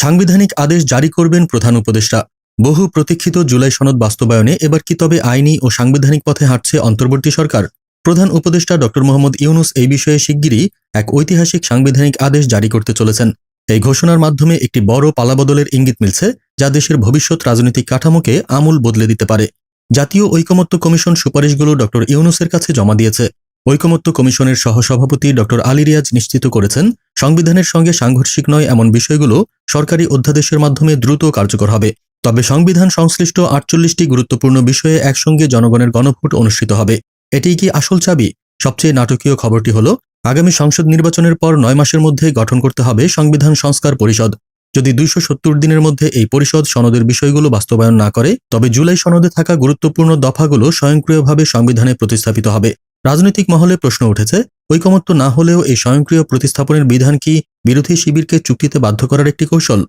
সাংবিধানিক আদেশ জারি করবেন প্রধান উপদেষ্টা। বহু প্রতীক্ষিত জুলাই সনদ বাস্তবায়নে এবার কি তবে আইনি ও সাংবিধানিক পথে হাঁটছে অন্তর্বর্তী সরকার? প্রধান উপদেষ্টা ড. মোহাম্মদ ইউনুস এই বিষয়ে শিগগিরই এক ঐতিহাসিক সাংবিধানিক আদেশ জারি করতে চলেছেন। এই ঘোষণার মাধ্যমে একটি বড় পালাবদলের ইঙ্গিত মিলছে, যা দেশের ভবিষ্যৎ রাজনৈতিক কাঠামোকে আমূল বদলে দিতে পারে। জাতীয় ঐকমত্য কমিশন সুপারিশগুলো ড. ইউনুসের কাছে জমা দিয়েছে। ঐকমত্য কমিশনের সহসভাপতি ড. আলী রিয়াজ নিশ্চিত করেছেন সংবিধানের সঙ্গে সাংঘর্ষিক নয় এমন বিষয়গুলো সরকারি অধ্যাদেশের মাধ্যমে দ্রুত কার্যকর হবে। তবে সংবিধান সংশ্লিষ্ট আটচল্লিশটি গুরুত্বপূর্ণ বিষয়ে একসঙ্গে জনগণের গণভোট অনুষ্ঠিত হবে। এটিই কি আসল চাবি? সবচেয়ে নাটকীয় খবরটি হল, আগামী সংসদ নির্বাচনের পর নয় মাসের মধ্যে গঠন করতে হবে সংবিধান সংস্কার পরিষদ। যদি দুইশো সত্তর দিনের মধ্যে এই পরিষদ সনদের বিষয়গুলো বাস্তবায়ন না করে, তবে জুলাই সনদে থাকা গুরুত্বপূর্ণ দফাগুলো স্বয়ংক্রিয়ভাবে সংবিধানে প্রতিস্থাপিত হবে। রাজনৈতিক মহলে প্রশ্ন উঠেছে ঐকমত্য না হলেও এই স্বয়ংক্রিয় প্রতিস্থাপনের বিধান কি বিরোধী শিবিরকে চুক্তিতে বাধ্য করার একটি কৌশল?